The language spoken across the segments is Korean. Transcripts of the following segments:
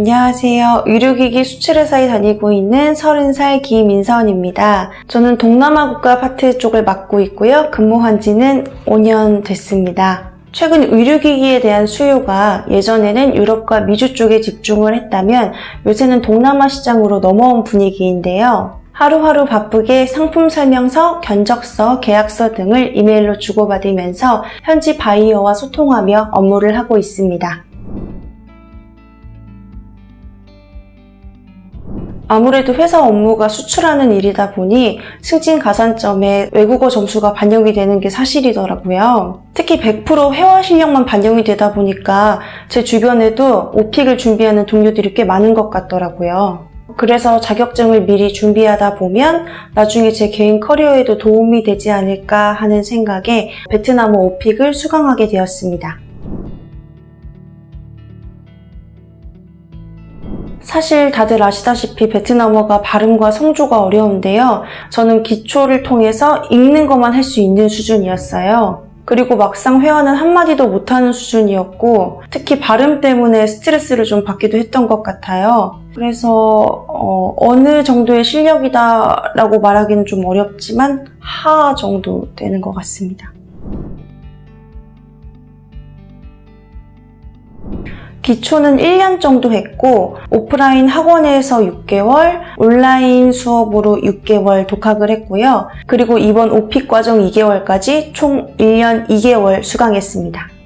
안녕하세요. 의료기기 수출회사에 다니고 있는 30살 김인선입니다. 저는 동남아 국가 파트 쪽을 맡고 있고요. 근무한 지는 5년 됐습니다. 최근 의료기기에 대한 수요가 예전에는 유럽과 미주 쪽에 집중을 했다면 요새는 동남아 시장으로 넘어온 분위기인데요. 하루하루 바쁘게 상품 설명서, 견적서, 계약서 등을 이메일로 주고받으면서 현지 바이어와 소통하며 업무를 하고 있습니다. 아무래도 회사 업무가 수출하는 일이다 보니 승진 가산점에 외국어 점수가 반영이 되는 게 사실이더라고요. 특히 100% 회화 실력만 반영이 되다 보니까 제 주변에도 오픽을 준비하는 동료들이 꽤 많은 것 같더라고요. 그래서 자격증을 미리 준비하다 보면 나중에 제 개인 커리어에도 도움이 되지 않을까 하는 생각에 베트남어 오픽을 수강하게 되었습니다. 사실 다들 아시다시피 베트남어가 발음과 성조가 어려운데요. 저는 기초를 통해서 읽는 것만 할 수 있는 수준이었어요. 그리고 막상 회화는 한마디도 못하는 수준이었고, 특히 발음 때문에 스트레스를 좀 받기도 했던 것 같아요. 그래서, 어, 느 정도의 실력이다라고 말하기는 좀 어렵지만, 하 정도 되는 것 같습니다. 기초는 1년 정도 했고 오프라인 학원에서 6개월, 온라인 수업으로 6개월 독학을 했고요. 그리고 이번 오픽 과정 2개월까지 총 1년 2개월 수강했습니다.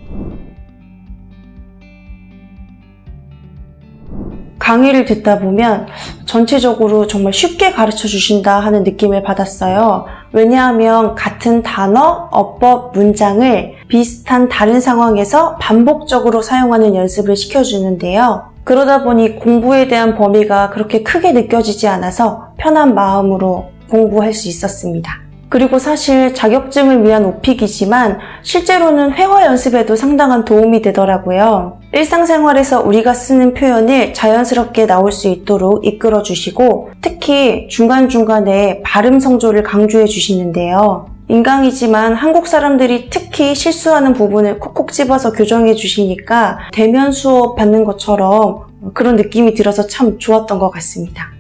강의를 듣다 보면 전체적으로 정말 쉽게 가르쳐 주신다 하는 느낌을 받았어요. 왜냐하면 같은 단어, 어법, 문장을 비슷한 다른 상황에서 반복적으로 사용하는 연습을 시켜주는데요. 그러다 보니 공부에 대한 범위가 그렇게 크게 느껴지지 않아서 편한 마음으로 공부할 수 있었습니다. 그리고 사실 자격증을 위한 오픽이지만 실제로는 회화 연습에도 상당한 도움이 되더라고요. 일상생활에서 우리가 쓰는 표현을 자연스럽게 나올 수 있도록 이끌어 주시고 특히 중간중간에 발음 성조를 강조해 주시는데요. 인강이지만 한국 사람들이 특히 실수하는 부분을 콕콕 집어서 교정해 주시니까 대면 수업 받는 것처럼 그런 느낌이 들어서 참 좋았던 것 같습니다.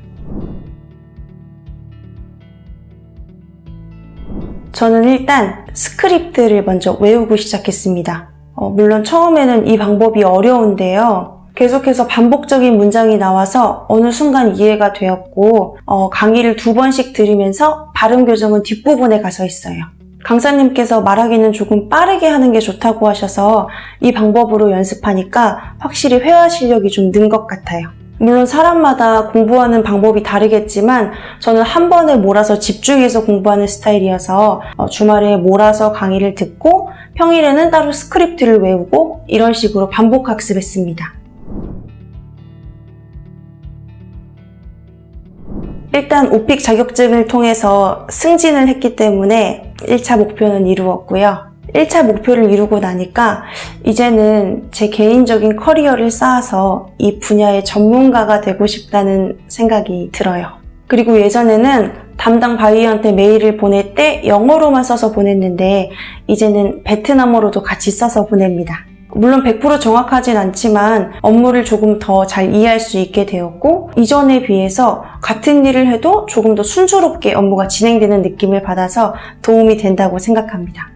저는 일단 스크립트를 먼저 외우고 시작했습니다. 어, 물론 처음에는 이 방법이 어려운데요. 계속해서 반복적인 문장이 나와서 어느 순간 이해가 되었고 어, 강의를 두 번씩 들으면서 발음 교정은 뒷부분에 가서 있어요. 강사님께서 말하기는 조금 빠르게 하는 게 좋다고 하셔서 이 방법으로 연습하니까 확실히 회화 실력이 좀 는 것 같아요. 물론 사람마다 공부하는 방법이 다르겠지만 저는 한 번에 몰아서 집중해서 공부하는 스타일이어서 어, 주말에 몰아서 강의를 듣고 평일에는 따로 스크립트를 외우고 이런 식으로 반복 학습했습니다. 일단 오픽 자격증을 통해서 승진을 했기 때문에 1차 목표는 이루었고요. 1차 목표를 이루고 나니까 이제는 제 개인적인 커리어를 쌓아서 이 분야의 전문가가 되고 싶다는 생각이 들어요. 그리고 예전에는 담당 바이어한테 메일을 보낼 때 영어로만 써서 보냈는데 이제는 베트남어로도 같이 써서 보냅니다. 물론 100% 정확하진 않지만 업무를 조금 더 잘 이해할 수 있게 되었고 이전에 비해서 같은 일을 해도 조금 더 순조롭게 업무가 진행되는 느낌을 받아서 도움이 된다고 생각합니다.